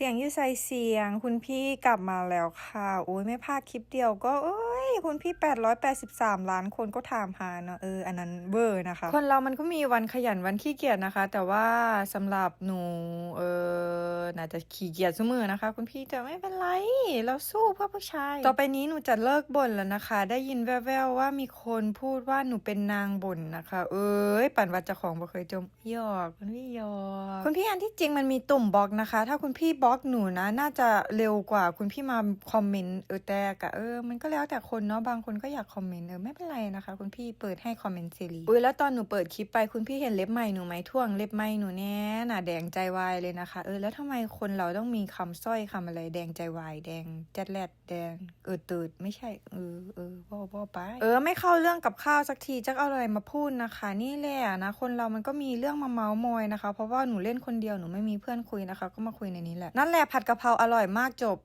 เสียงยูใส่เสียง คุณพี่กลับมาแล้วค่ะ โอ้ยไม่พลาดคลิปเดียวก็เอ้ย คุณพี่ 883 ล้านคนก็ถามหาเนอะเออ อันนั้นเบอร์นะคะ คนเรามันก็มีวันขยันวันขี้เกียจนะคะ แต่ว่าสำหรับหนูเออ น่าจะขี้เกียจเสมอนะคะ คุณพี่แต่ไม่เป็นไร เราสู้เพื่อผู้ชาย ต่อไปนี้หนูจะเลิกบ่นแล้วนะคะ ได้ยินแว่วๆว่ามีคนพูดว่าหนูเป็นนางบ่นนะคะ เอ้ยปั่นวัดจ้าของบ่เคยจมหยอกคุณพี่หยอกคุณพี่อันที่จริงมันมีตุ่มบล็อกนะคะ ถ้าคุณพี่บล็อกหนูนะ น่าจะเร็วกว่าคุณพี่มาคอมเมนต์เออแต่กะเออมันก็แล้วแต่คนเนาะบางคนก็อยากคอมเมนต์เออไม่เป็นไรนะคะ คุณพี่เปิดให้คอมเมนต์เสรีอุ้ยแล้วตอนหนูเปิดคลิปไปคุณพี่เห็นเล็บใหม่หนูไหมท่วงเล็บใหม่หนูแน่น่ะแดงใจวายเลยนะคะ เออแล้วทำไมคคนเราต้องมีคำสร้อยคำอะไร แดงใจวายแดงจัดแลดแดงเออตืดไม่ใช่ เออเออว่าว่ไปเออไม่เข้าเรื่องกับข้าวสักทีจักเอาอะไรมาพูดนะคะ นี่แหละนะคนเรามันก็มีเรื่องมาเมาส์มอยนะคะ เพราะว่าหนูเล่นคนเดียวหนูไม่มีเพื่อนคุยนะคะ ก็มาคุยในนี้แหละนั่นแหละผัดกะเพราอร่อยมากจบ